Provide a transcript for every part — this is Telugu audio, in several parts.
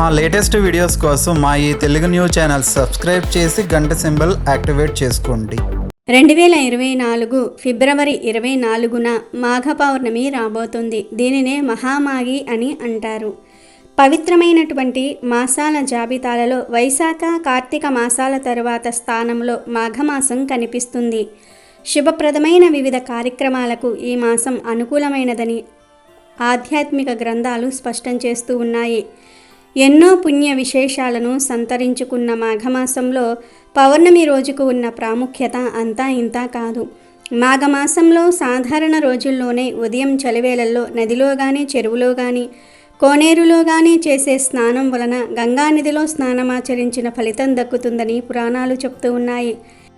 మా లేటెస్ట్ వీడియోస్ కోసం మా ఈ తెలుగు న్యూస్ ఛానల్ సబ్స్క్రైబ్ చేసి గంట సింబల్ యాక్టివేట్ చేసుకోండి. రెండు వేల ఇరవై నాలుగు ఫిబ్రవరి ఇరవై నాలుగున మాఘ పౌర్ణమి రాబోతుంది. దీనినే మహామాగి అని అంటారు. పవిత్రమైనటువంటి మాసాల జాబితాలలో వైశాఖ కార్తీక మాసాల తరువాత స్థానంలో మాఘమాసం కనిపిస్తుంది. శుభప్రదమైన వివిధ కార్యక్రమాలకు ఈ మాసం అనుకూలమైనదని ఆధ్యాత్మిక గ్రంథాలు స్పష్టం చేస్తూ ఉన్నాయి. ఎన్నో పుణ్య విశేషాలను సంతరించుకున్న మాఘమాసంలో పౌర్ణమి రోజుకు ఉన్న ప్రాముఖ్యత అంతా ఇంత కాదు. మాఘమాసంలో సాధారణ రోజుల్లోనే ఉదయం చలివేళల్లో నదిలో కానీ చెరువులో కానీ కోనేరులో కానీ చేసే స్నానం వలన గంగానదిలో స్నానమాచరించిన ఫలితం దక్కుతుందని పురాణాలు చెప్తూ ఉన్నాయి.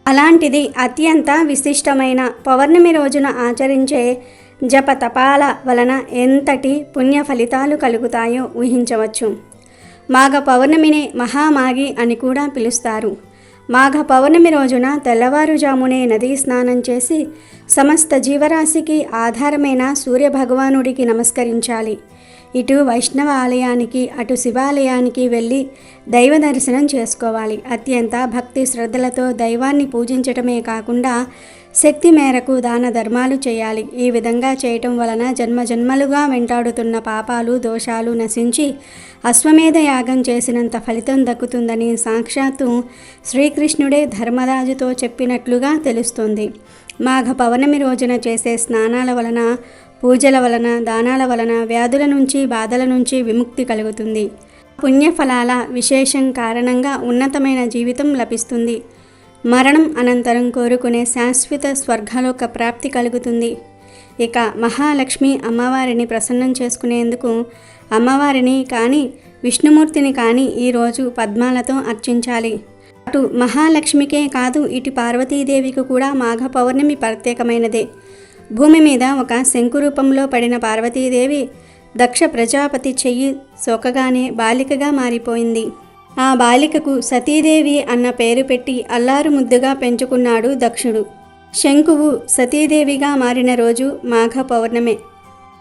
అలాంటిది అత్యంత విశిష్టమైన పౌర్ణమి రోజున ఆచరించే జపతపాల వలన ఎంతటి పుణ్య ఫలితాలు కలుగుతాయో ఊహించవచ్చు. మాఘ పౌర్ణమిని మహామాగి అని కూడా పిలుస్తారు. మాఘ పౌర్ణమి రోజున తెల్లవారుజామునే నదీ స్నానం చేసి సమస్త జీవరాశికి ఆధారమైన సూర్యభగవానుడికి నమస్కరించాలి. ఇటు వైష్ణవ ఆలయానికి అటు శివాలయానికి వెళ్ళి దైవ దర్శనం చేసుకోవాలి. అత్యంత భక్తి శ్రద్ధలతో దైవాన్ని పూజించటమే కాకుండా శక్తి మేరకు దాన ధర్మాలు చేయాలి. ఈ విధంగా చేయటం వలన జన్మ జన్మలుగా వెంటాడుతున్న పాపాలు దోషాలు నశించి అశ్వమేధ యాగం చేసినంత ఫలితం దక్కుతుందని సాక్షాత్తు శ్రీకృష్ణుడే ధర్మరాజుతో చెప్పినట్లుగా తెలుస్తుంది. మాఘ పౌర్ణమి రోజున చేసే స్నానాల వలన పూజల వలన దానాల వలన వ్యాధుల నుంచి బాధల నుంచి విముక్తి కలుగుతుంది. పుణ్యఫలాల విశేషం కారణంగా ఉన్నతమైన జీవితం లభిస్తుంది. మరణం అనంతరం కోరుకునే శాశ్వత స్వర్గలోక ప్రాప్తి కలుగుతుంది. ఇక మహాలక్ష్మి అమ్మవారిని ప్రసన్నం చేసుకునేందుకు అమ్మవారిని కానీ విష్ణుమూర్తిని కానీ ఈరోజు పద్మాలతో అర్చించాలి. అటు మహాలక్ష్మికే కాదు ఇటు పార్వతీదేవికి కూడా మాఘ పౌర్ణమి ప్రత్యేకమైనదే. భూమి మీద ఒక శంకు రూపంలో పడిన పార్వతీదేవి దక్ష ప్రజాపతి చెయ్యి సోకగానే బాలికగా మారిపోయింది. ఆ బాలికకు సతీదేవి అన్న పేరు పెట్టి అల్లారు ముద్దుగా పెంచుకున్నాడు దక్షుడు. శంకువు సతీదేవిగా మారిన రోజు మాఘ పౌర్ణమే.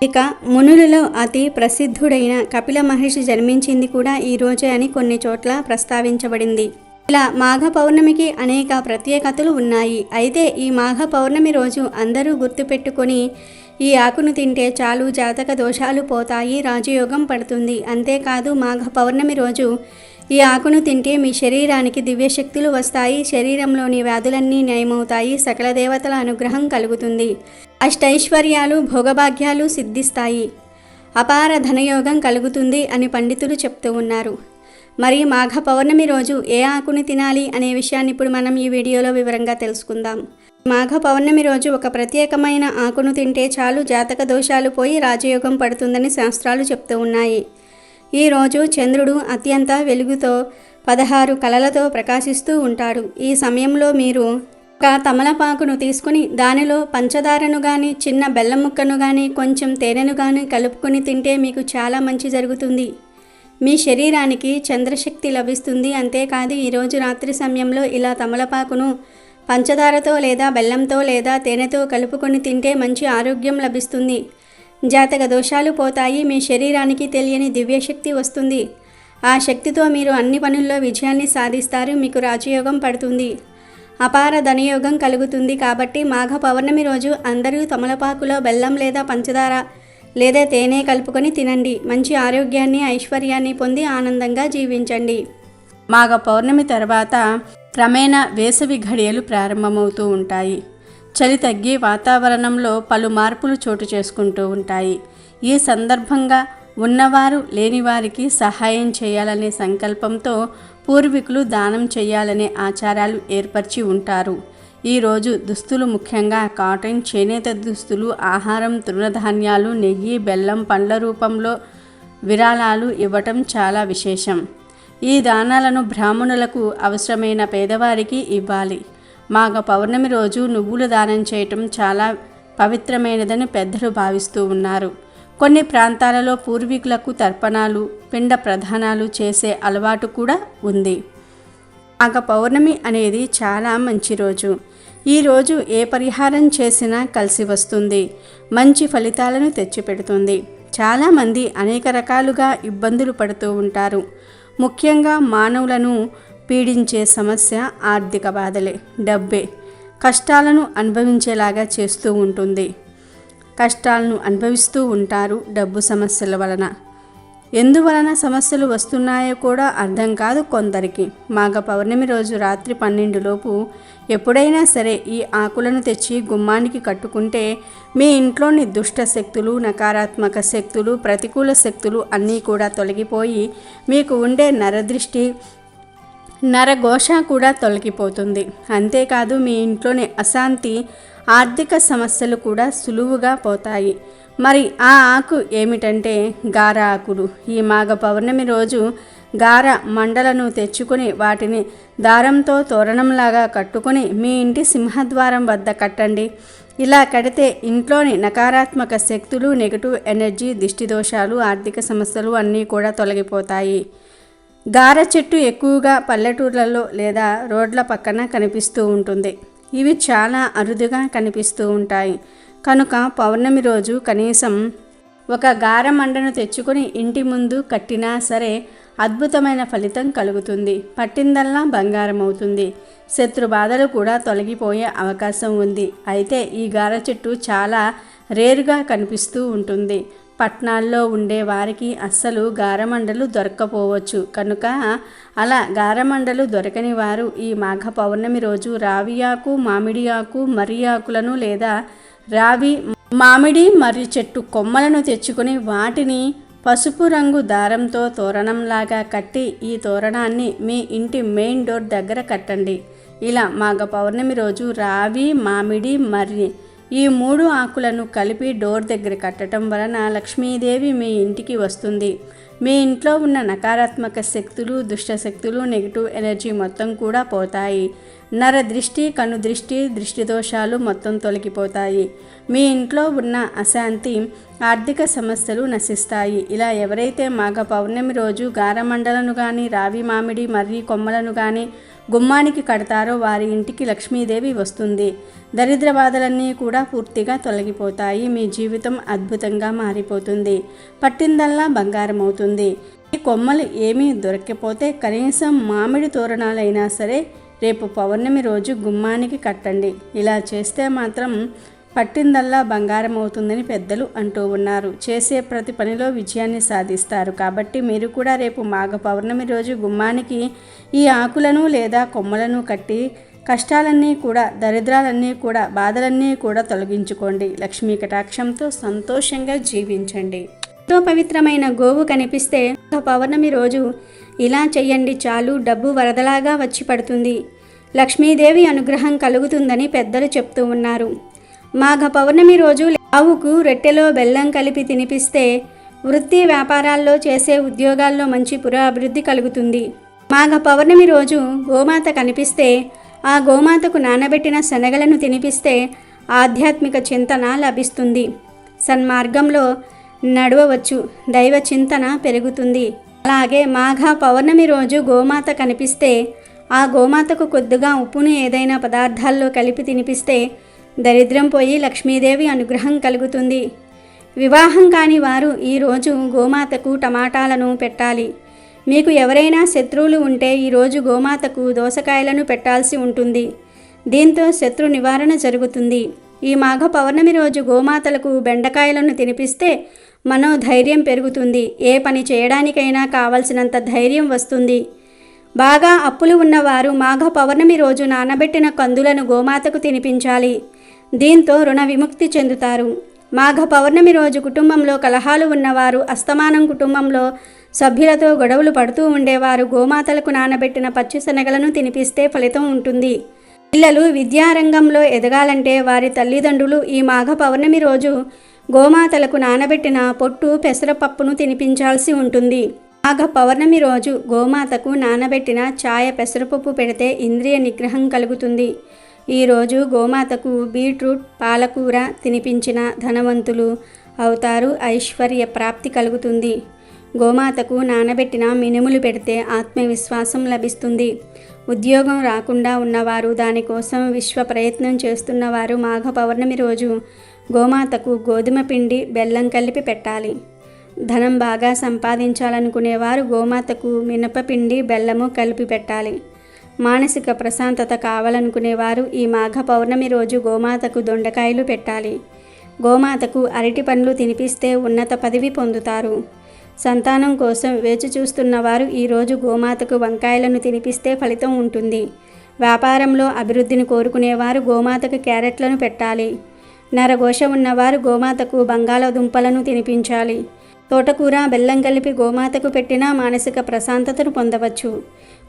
ఇక మునులలో అతి ప్రసిద్ధుడైన కపిల మహర్షి జన్మించింది కూడా ఈ రోజే అని కొన్ని చోట్ల ప్రస్తావించబడింది. ఇలా మాఘ పౌర్ణమికి అనేక ప్రత్యేకతలు ఉన్నాయి. అయితే ఈ మాఘ పౌర్ణమి రోజు అందరూ గుర్తుపెట్టుకొని ఈ ఆకును తింటే చాలు జాతక దోషాలు పోతాయి రాజయోగం పడుతుంది. అంతేకాదు మాఘ పౌర్ణమి రోజు ఈ ఆకును తింటే మీ శరీరానికి దివ్యశక్తులు వస్తాయి శరీరంలోని వ్యాధులన్నీ నయమవుతాయి సకల దేవతల అనుగ్రహం కలుగుతుంది. అష్టైశ్వర్యాలు భోగభాగ్యాలు సిద్ధిస్తాయి. అపార ధనయోగం కలుగుతుంది అని పండితులు చెప్తూ ఉన్నారు. మరి మాఘ పౌర్ణమి రోజు ఏ ఆకుని తినాలి అనే విషయాన్ని ఇప్పుడు మనం ఈ వీడియోలో వివరంగా తెలుసుకుందాం. మాఘ పౌర్ణమి రోజు ఒక ప్రత్యేకమైన ఆకును తింటే చాలు జాతక దోషాలు పోయి రాజయోగం పడుతుందని శాస్త్రాలు చెప్తూ ఉన్నాయి. ఈరోజు చంద్రుడు అత్యంత వెలుగుతో పదహారు కళలతో ప్రకాశిస్తూ ఉంటాడు. ఈ సమయంలో మీరు ఒక తమలపాకును తీసుకుని దానిలో పంచదారను కానీ చిన్న బెల్లం ముక్కను కానీ కొంచెం తేనెను కానీ కలుపుకొని తింటే మీకు చాలా మంచి జరుగుతుంది. మీ శరీరానికి చంద్రశక్తి లభిస్తుంది. అంతేకాదు ఈరోజు రాత్రి సమయంలో ఇలా తమలపాకును పంచదారతో లేదా బెల్లంతో లేదా తేనెతో కలుపుకొని తింటే మంచి ఆరోగ్యం లభిస్తుంది. జాతక దోషాలు పోతాయి. మీ శరీరానికి తెలియని దివ్యశక్తి వస్తుంది. ఆ శక్తితో మీరు అన్ని పనుల్లో విజయాన్ని సాధిస్తారు. మీకు రాజయోగం పడుతుంది. అపార ధనయోగం కలుగుతుంది కాబట్టి మాఘ పౌర్ణమి రోజు అందరూ తమలపాకులో బెల్లం లేదా పంచదార లేదా తేనె కలుపుకొని తినండి. మంచి ఆరోగ్యాన్ని ఐశ్వర్యాన్ని పొంది ఆనందంగా జీవించండి. మాఘ పౌర్ణమి తర్వాత క్రమేణా వేసవి ఘడియలు ప్రారంభమవుతూ ఉంటాయి. చలి తగ్గి వాతావరణంలో పలు మార్పులు చోటు చేసుకుంటూ ఉంటాయి. ఈ సందర్భంగా ఉన్నవారు లేనివారికి సహాయం చేయాలనే సంకల్పంతో పూర్వీకులు దానం చేయాలనే ఆచారాలు ఏర్పరిచి ఉంటారు. ఈరోజు దుస్తులు ముఖ్యంగా కాటన్ చేనేత దుస్తులు ఆహారం తృణధాన్యాలు నెయ్యి బెల్లం పండ్ల రూపంలో విరాళాలు ఇవ్వటం చాలా విశేషం. ఈ దానాలను బ్రాహ్మణులకు అవసరమైన పేదవారికి ఇవ్వాలి. మాఘ పౌర్ణమి రోజు నువ్వులు దానం చేయటం చాలా పవిత్రమైనదని పెద్దలు భావిస్తూ ఉన్నారు. కొన్ని ప్రాంతాలలో పూర్వీకులకు తర్పణాలు పిండ ప్రధానాలు చేసే అలవాటు కూడా ఉంది. మాఘ పౌర్ణమి అనేది చాలా మంచి రోజు. ఈ రోజు ఏ పరిహారం చేసినా కలిసి వస్తుంది. మంచి ఫలితాలను తెచ్చిపెడుతుంది. చాలామంది అనేక రకాలుగా ఇబ్బందులు పడుతూ ఉంటారు. ముఖ్యంగా మానవులను పీడించే సమస్య ఆర్థిక బాధలే డబ్బే. కష్టాలను అనుభవించేలాగా చేస్తూ ఉంటుంది. కష్టాలను అనుభవిస్తూ ఉంటారు డబ్బు సమస్యల వలన. ఎందువలన సమస్యలు వస్తున్నాయో కూడా అర్థం కాదు కొందరికి. మాఘ పౌర్ణమి రోజు రాత్రి పన్నెండులోపు ఎప్పుడైనా సరే ఈ ఆకులను తెచ్చి గుమ్మానికి కట్టుకుంటే మీ ఇంట్లోని దుష్ట శక్తులు నకారాత్మక శక్తులు ప్రతికూల శక్తులు అన్నీ కూడా తొలగిపోయి మీకు ఉండే నరదృష్టి నరఘోష కూడా తొలగిపోతుంది. అంతేకాదు మీ ఇంట్లోని అశాంతి ఆర్థిక సమస్యలు కూడా సులువుగా పోతాయి. మరి ఆ ఆకు ఏమిటంటే గార ఆకులు. ఈ మాఘ పౌర్ణమి రోజు గార మండలను తెచ్చుకొని వాటిని దారంతో తోరణంలాగా కట్టుకొని మీ ఇంటి సింహద్వారం వద్ద కట్టండి. ఇలా కడితే ఇంట్లోని నకారాత్మక శక్తులు నెగటివ్ ఎనర్జీ దిష్టి దోషాలు ఆర్థిక సమస్యలు అన్నీ కూడా తొలగిపోతాయి. గార చెట్టు ఎక్కువగా పల్లెటూర్లలో లేదా రోడ్ల పక్కన కనిపిస్తూ ఉంటుంది. ఇవి చాలా అరుదుగా కనిపిస్తూ ఉంటాయి. కనుక పౌర్ణమి రోజు కనీసం ఒక గార మండను తెచ్చుకొని ఇంటి ముందు కట్టినా సరే అద్భుతమైన ఫలితం కలుగుతుంది. పట్టిందల్లా బంగారం అవుతుంది. శత్రు బాధలు కూడా తొలగిపోయే అవకాశం ఉంది. అయితే ఈ గార చెట్టు చాలా రేరుగా కనిపిస్తూ ఉంటుంది. పట్నాల్లో ఉండే వారికి అస్సలు గారమండలు దొరక్కపోవచ్చు. కనుక అలా గారమండలు దొరకని వారు ఈ మాఘ పౌర్ణమి రోజు రావి ఆకు మామిడి ఆకు మర్రి ఆకులను లేదా రావి మామిడి మర్రి చెట్టు కొమ్మలను తెచ్చుకొని వాటిని పసుపు రంగు దారంతో తోరణంలాగా కట్టి ఈ తోరణాన్ని మీ ఇంటి మెయిన్ డోర్ దగ్గర కట్టండి. ఇలా మాఘ పౌర్ణమి రోజు రావి మామిడి మర్రి ఈ మూడు ఆకులను కలిపి డోర్ దగ్గర కట్టడం వలన లక్ష్మీదేవి మీ ఇంటికి వస్తుంది. మీ ఇంట్లో ఉన్న నకారాత్మక శక్తులు దుష్ట శక్తులు నెగిటివ్ ఎనర్జీ మొత్తం కూడా పోతాయి. నర దృష్టి కను దృష్టి దృష్టి దోషాలు మొత్తం తొలగిపోతాయి. మీ ఇంట్లో ఉన్న అశాంతి ఆర్థిక సమస్యలు నశిస్తాయి. ఇలా ఎవరైతే మాఘ పౌర్ణమి రోజు గారమండలను కానీ రావి మామిడి మర్రి కొమ్మలను కానీ గుమ్మానికి కడతారో వారి ఇంటికి లక్ష్మీదేవి వస్తుంది. దరిద్ర బాధలన్నీ కూడా పూర్తిగా తొలగిపోతాయి. మీ జీవితం అద్భుతంగా మారిపోతుంది. పట్టిందల్లా బంగారం అవుతుంది ఈ కొమ్మలు ఏమీ దొరక్కపోతే కనీసం మామిడి తోరణాలైనా సరే రేపు పౌర్ణమి రోజు గుమ్మానికి కట్టండి. ఇలా చేస్తే మాత్రం పట్టిందల్లా బంగారం అవుతుందని పెద్దలు అంటూ ఉన్నారు. చేసే ప్రతి పనిలో విజయాన్ని సాధిస్తారు. కాబట్టి మీరు కూడా రేపు మాఘ పౌర్ణమి రోజు గుమ్మానికి ఈ ఆకులను లేదా కొమ్మలను కట్టి కష్టాలన్నీ కూడా దరిద్రాలన్నీ కూడా బాధలన్నీ కూడా తొలగించుకోండి. లక్ష్మీ కటాక్షంతో సంతోషంగా జీవించండి. ఎంతో పవిత్రమైన గోవు కనిపిస్తే పౌర్ణమి రోజు ఇలా చెయ్యండి చాలు డబ్బు వరదలాగా వచ్చి పడుతుంది. లక్ష్మీదేవి అనుగ్రహం కలుగుతుందని పెద్దలు చెప్తూ ఉన్నారు. మాఘ పౌర్ణమి రోజు ఆవుకు రొట్టెలో బెల్లం కలిపి తినిపిస్తే వృత్తి వ్యాపారాల్లో చేసే ఉద్యోగాల్లో మంచి పురాభివృద్ధి కలుగుతుంది. మాఘ పౌర్ణమి రోజు గోమాత కనిపిస్తే ఆ గోమాతకు నానబెట్టిన శనగలను తినిపిస్తే ఆధ్యాత్మిక చింతన లభిస్తుంది. సన్మార్గంలో నడవవచ్చు. దైవ చింతన పెరుగుతుంది. అలాగే మాఘ పౌర్ణమి రోజు గోమాత కనిపిస్తే ఆ గోమాతకు కొద్దిగా ఉప్పును ఏదైనా పదార్థాల్లో కలిపి తినిపిస్తే దరిద్రం పోయి లక్ష్మీదేవి అనుగ్రహం కలుగుతుంది. వివాహం కాని వారు ఈరోజు గోమాతకు టమాటాలను పెట్టాలి. మీకు ఎవరైనా శత్రువులు ఉంటే ఈరోజు గోమాతకు దోసకాయలను పెట్టాల్సి ఉంటుంది. దీంతో శత్రు నివారణ జరుగుతుంది. ఈ మాఘ పౌర్ణమి రోజు గోమాతలకు బెండకాయలను తినిపిస్తే మనోధైర్యం పెరుగుతుంది. ఏ పని చేయడానికైనా కావలసినంత ధైర్యం వస్తుంది. బాగా అప్పులు ఉన్నవారు మాఘ పౌర్ణమి రోజు నానబెట్టిన కందులను గోమాతకు తినిపించాలి. దీంతో రుణ విముక్తి చెందుతారు. మాఘ పౌర్ణమి రోజు కుటుంబంలో కలహాలు ఉన్నవారు అస్తమానం కుటుంబంలో సభ్యులతో గొడవలు పడుతూ ఉండేవారు గోమాతలకు నానబెట్టిన పచ్చిశనగలను తినిపిస్తే ఫలితం ఉంటుంది. పిల్లలు విద్యారంగంలో ఎదగాలంటే వారి తల్లిదండ్రులు ఈ మాఘ పౌర్ణమి రోజు గోమాతలకు నానబెట్టిన పొట్టు పెసరపప్పును తినిపించాల్సి ఉంటుంది. మాఘ పౌర్ణమి రోజు గోమాతకు నానబెట్టిన ఛాయ పెసరపప్పు పెడితే ఇంద్రియ నిగ్రహం కలుగుతుంది. ఈరోజు గోమాతకు బీట్రూట్ పాలకూర తినిపించిన ధనవంతులు అవుతారు ఐశ్వర్య ప్రాప్తి కలుగుతుంది. గోమాతకు నానబెట్టిన మినుములు పెడితే ఆత్మవిశ్వాసం లభిస్తుంది. ఉద్యోగం రాకుండా ఉన్నవారు దానికోసం విశ్వ ప్రయత్నం చేస్తున్నవారు మాఘ పౌర్ణమి రోజు గోమాతకు గోధుమ పిండి బెల్లం కలిపి పెట్టాలి. ధనం బాగా సంపాదించాలనుకునేవారు గోమాతకు మినపపిండి బెల్లము కలిపి పెట్టాలి. మానసిక ప్రశాంతత కావాలనుకునేవారు ఈ మాఘ పౌర్ణమి రోజు గోమాతకు దొండకాయలు పెట్టాలి. గోమాతకు అరటి పండ్లు తినిపిస్తే ఉన్నత పదవి పొందుతారు. సంతానం కోసం వేచి చూస్తున్నవారు ఈరోజు గోమాతకు వంకాయలను తినిపిస్తే ఫలితం ఉంటుంది. వ్యాపారంలో అభివృద్ధిని కోరుకునేవారు గోమాతకు క్యారెట్లను పెట్టాలి. నరఘోష ఉన్నవారు గోమాతకు బంగాళదుంపలను తినిపించాలి. తోటకూర బెల్లం కలిపి గోమాతకు పెట్టినా మానసిక ప్రశాంతతను పొందవచ్చు.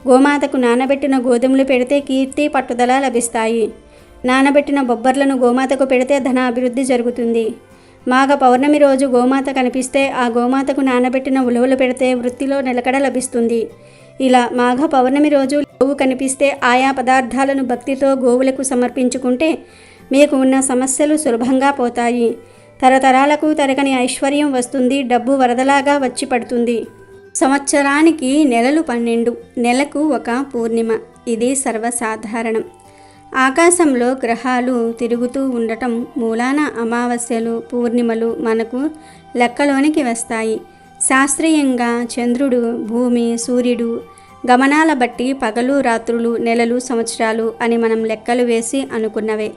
గోమాతకు నానబెట్టిన గోధుమలు పెడితే కీర్తి పట్టుదల లభిస్తాయి. నానబెట్టిన బొబ్బర్లను గోమాతకు పెడితే ధన అభివృద్ధి జరుగుతుంది. మాఘ పౌర్ణమి రోజు గోమాత కనిపిస్తే ఆ గోమాతకు నానబెట్టిన ఉలువలు పెడితే వృత్తిలో నిలకడ లభిస్తుంది. ఇలా మాఘ పౌర్ణమి రోజు గోవు కనిపిస్తే ఆయా పదార్థాలను భక్తితో గోవులకు సమర్పించుకుంటే మీకు ఉన్న సమస్యలు సులభంగా పోతాయి. తరతరాలకు తరగని ఐశ్వర్యం వస్తుంది డబ్బు వరదలాగా వచ్చి పడుతుంది. సంవత్సరానికి నెలలు పన్నెండు నెలకు ఒక పూర్ణిమ. ఇది సర్వసాధారణం. ఆకాశంలో గ్రహాలు తిరుగుతూ ఉండటం మూలాన అమావాస్యలు పూర్ణిమలు మనకు లెక్కలోనికి వస్తాయి. శాస్త్రీయంగా చంద్రుడు భూమి సూర్యుడు గమనాల బట్టి పగలు రాత్రులు నెలలు సంవత్సరాలు అని మనం లెక్కలు వేసి అనుకున్నవే.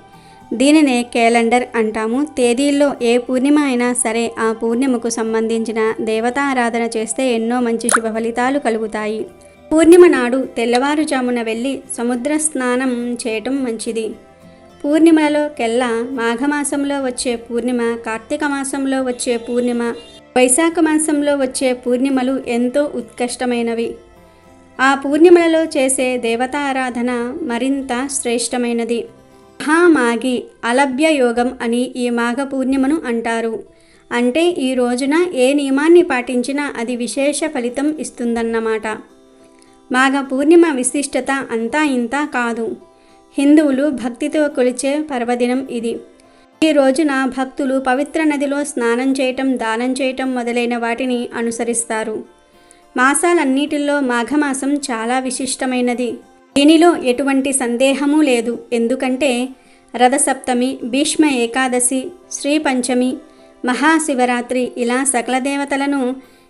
దీనినే క్యాలెండర్ అంటాము. తేదీల్లో ఏ పూర్ణిమ అయినా సరే ఆ పూర్ణిమకు సంబంధించిన దేవతారాధన చేస్తే ఎన్నో మంచి శుభ ఫలితాలు కలుగుతాయి. పూర్ణిమ నాడు తెల్లవారుజామున వెళ్ళి సముద్ర స్నానం చేయటం మంచిది. పూర్ణిమలలో కెల్లా మాఘమాసంలో వచ్చే పూర్ణిమ కార్తీక మాసంలో వచ్చే పూర్ణిమ వైశాఖ మాసంలో వచ్చే పూర్ణిమలు ఎంతో ఉత్కృష్టమైనవి. ఆ పూర్ణిమలలో చేసే దేవతారాధన మరింత శ్రేష్టమైనది. మహామాగి అలభ్య యోగం అని ఈ మాఘ పూర్ణిమను అంటారు. అంటే ఈ రోజున ఏ నియమాన్ని పాటించినా అది విశేష ఫలితం ఇస్తుందన్నమాట. మాఘ పూర్ణిమ విశిష్టత అంతా ఇంత కాదు. హిందువులు భక్తితో కొలిచే పర్వదినం ఇది. ఈ రోజున భక్తులు పవిత్ర నదిలో స్నానం చేయటం దానం చేయటం మొదలైన వాటిని అనుసరిస్తారు. మాసాలన్నిటిల్లో మాఘమాసం చాలా విశిష్టమైనది. దీనిలో ఎటువంటి సందేహమూ లేదు. ఎందుకంటే రథసప్తమి భీష్మ ఏకాదశి శ్రీ పంచమి మహాశివరాత్రి ఇలా సకల దేవతలను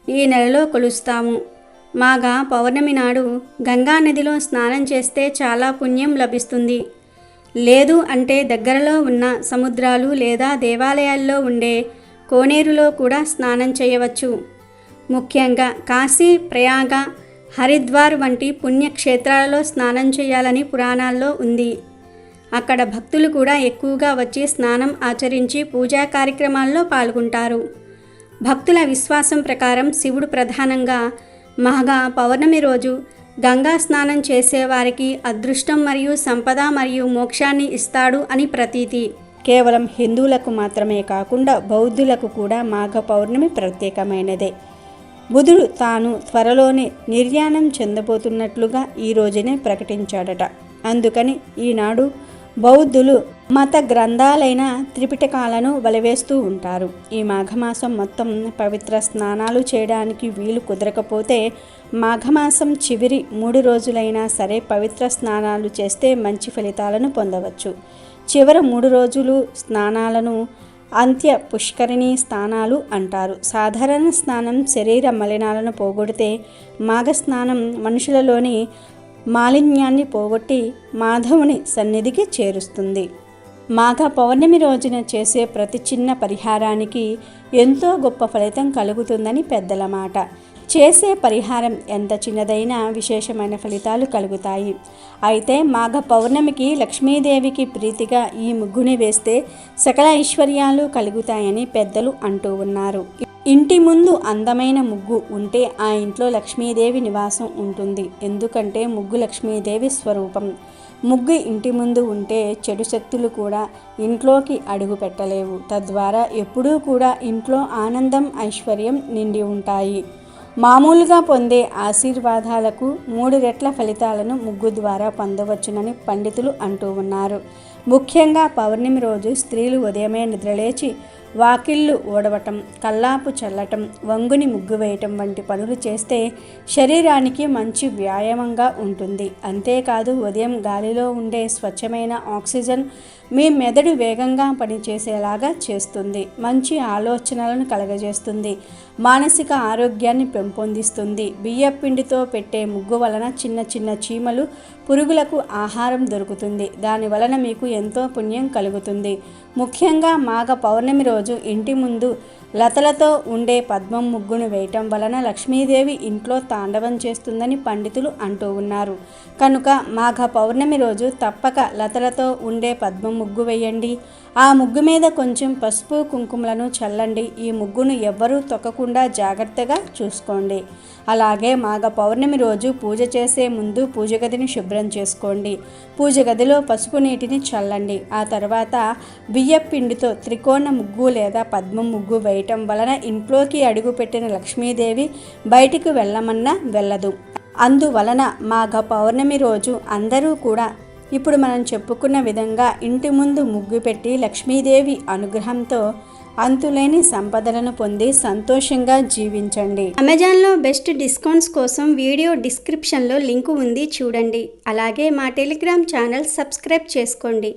ఈ నెలలో కొలుస్తాము. మాగా పౌర్ణమి నాడు గంగా నదిలో స్నానం చేస్తే చాలా పుణ్యం లభిస్తుంది. లేదు అంటే దగ్గరలో ఉన్న సముద్రాలు లేదా దేవాలయాల్లో ఉండే కోనేరులో కూడా స్నానం చేయవచ్చు. ముఖ్యంగా కాశీ ప్రయాగ హరిద్వార్ వంటి పుణ్యక్షేత్రాలలో స్నానం చేయాలని పురాణాల్లో ఉంది. అక్కడ భక్తులు కూడా ఎక్కువగా వచ్చి స్నానం ఆచరించి పూజా కార్యక్రమాల్లో పాల్గొంటారు. భక్తుల విశ్వాసం ప్రకారం శివుడు ప్రధానంగా మహగా పౌర్ణమి రోజు గంగా స్నానం చేసేవారికి అదృష్టం మరియు సంపద మరియు మోక్షాన్ని ఇస్తాడు అని ప్రతీతి. కేవలం హిందువులకు మాత్రమే కాకుండా బౌద్ధులకు కూడా మాఘ పౌర్ణమి ప్రత్యేకమైనదే. బుధుడు తాను త్వరలోనే నిర్యాణం చెందబోతున్నట్లుగా ఈ రోజునే ప్రకటించాడట. అందుకని ఈనాడు బౌద్ధులు మత గ్రంథాలైన త్రిపిటకాలను వలవేస్తూ ఉంటారు. ఈ మాఘమాసం మొత్తం పవిత్ర స్నానాలు చేయడానికి వీలు కుదరకపోతే మాఘమాసం చివరి మూడు రోజులైనా సరే పవిత్ర స్నానాలు చేస్తే మంచి ఫలితాలను పొందవచ్చు. చివరి మూడు రోజులు స్నానాలను అంత్య పుష్కరిణి స్నానాలు అంటారు. సాధారణ స్నానం శరీర మలినాలను పోగొడితే మాఘ స్నానం మనుషులలోని మాలిన్యాన్ని పోగొట్టి మాధవుని సన్నిధికి చేరుస్తుంది. మాఘ పౌర్ణమి రోజున చేసే ప్రతి చిన్న పరిహారానికి ఎంతో గొప్ప ఫలితం కలుగుతుందని పెద్దల మాట. చేసే పరిహారం ఎంత చిన్నదైనా విశేషమైన ఫలితాలు కలుగుతాయి. అయితే మాఘ పౌర్ణమికి లక్ష్మీదేవికి ప్రీతిగా ఈ ముగ్గుని వేస్తే సకల ఐశ్వర్యాలు కలుగుతాయని పెద్దలు అంటూ ఉన్నారు. ఇంటి ముందు అందమైన ముగ్గు ఉంటే ఆ ఇంట్లో లక్ష్మీదేవి నివాసం ఉంటుంది. ఎందుకంటే ముగ్గు లక్ష్మీదేవి స్వరూపం. ముగ్గు ఇంటి ముందు ఉంటే చెడు శక్తులు కూడా ఇంట్లోకి అడుగు పెట్టలేవు. తద్వారా ఎప్పుడూ కూడా ఇంట్లో ఆనందం ఐశ్వర్యం నిండి ఉంటాయి. మామూలుగా పొందే ఆశీర్వాదాలకు మూడు రెట్ల ఫలితాలను ముగ్గు ద్వారా పొందవచ్చునని పండితులు అంటూ ఉన్నారు. ముఖ్యంగా పౌర్ణమి రోజు స్త్రీలు ఉదయమే నిద్రలేచి వాకిళ్ళు ఊడవటం కల్లాపు చల్లటం వంగుని ముగ్గు వేయటం వంటి పనులు చేస్తే శరీరానికి మంచి వ్యాయామంగా ఉంటుంది. అంతేకాదు ఉదయం గాలిలో ఉండే స్వచ్ఛమైన ఆక్సిజన్ మీ మెదడు వేగంగా పనిచేసేలాగా చేస్తుంది. మంచి ఆలోచనలను కలగజేస్తుంది. మానసిక ఆరోగ్యాన్ని పెంపొందిస్తుంది. బియ్యపిండితో పెట్టే ముగ్గు వలన చిన్న చిన్న చీమలు పురుగులకు ఆహారం దొరుకుతుంది. దాని వలన మీకు ఎంతో పుణ్యం కలుగుతుంది. ముఖ్యంగా మాఘ పౌర్ణమి రోజు ఇంటి ముందు లతలతో ఉండే పద్మం ముగ్గును వేయటం వలన లక్ష్మీదేవి ఇంట్లో తాండవం చేస్తుందని పండితులు అంటూ ఉన్నారు. కనుక మాఘ పౌర్ణమి రోజు తప్పక లతలతో ఉండే పద్మం ముగ్గు వేయండి. ఆ ముగ్గు మీద కొంచెం పసుపు కుంకుమలను చల్లండి. ఈ ముగ్గును ఎవ్వరూ తొక్కకుండా జాగ్రత్తగా చూసుకోండి. అలాగే మాఘ పౌర్ణమి రోజు పూజ చేసే ముందు పూజ గదిని శుభ్రం చేసుకోండి. పూజ గదిలో పసుపు నీటిని చల్లండి. ఆ తర్వాత బియ్య పిండితో త్రికోణ ముగ్గు లేదా పద్మ ముగ్గు వేయటం వలన ఇంట్లోకి అడుగుపెట్టిన లక్ష్మీదేవి బయటికి వెళ్ళమన్నా వెళ్ళదు. అందువలన మాఘ పౌర్ణమి రోజు అందరూ కూడా ఇప్పుడు మనం చెప్పుకున్న విధంగా ఇంటి ముందు ముగ్గు పెట్టి లక్ష్మీదేవి అనుగ్రహంతో అంతులేని సంపదలను పొంది సంతోషంగా జీవించండి. అమెజాన్లో బెస్ట్ డిస్కౌంట్స్ కోసం వీడియో డిస్క్రిప్షన్లో లింకు ఉంది చూడండి. అలాగే మా టెలిగ్రామ్ ఛానల్ సబ్స్క్రైబ్ చేసుకోండి.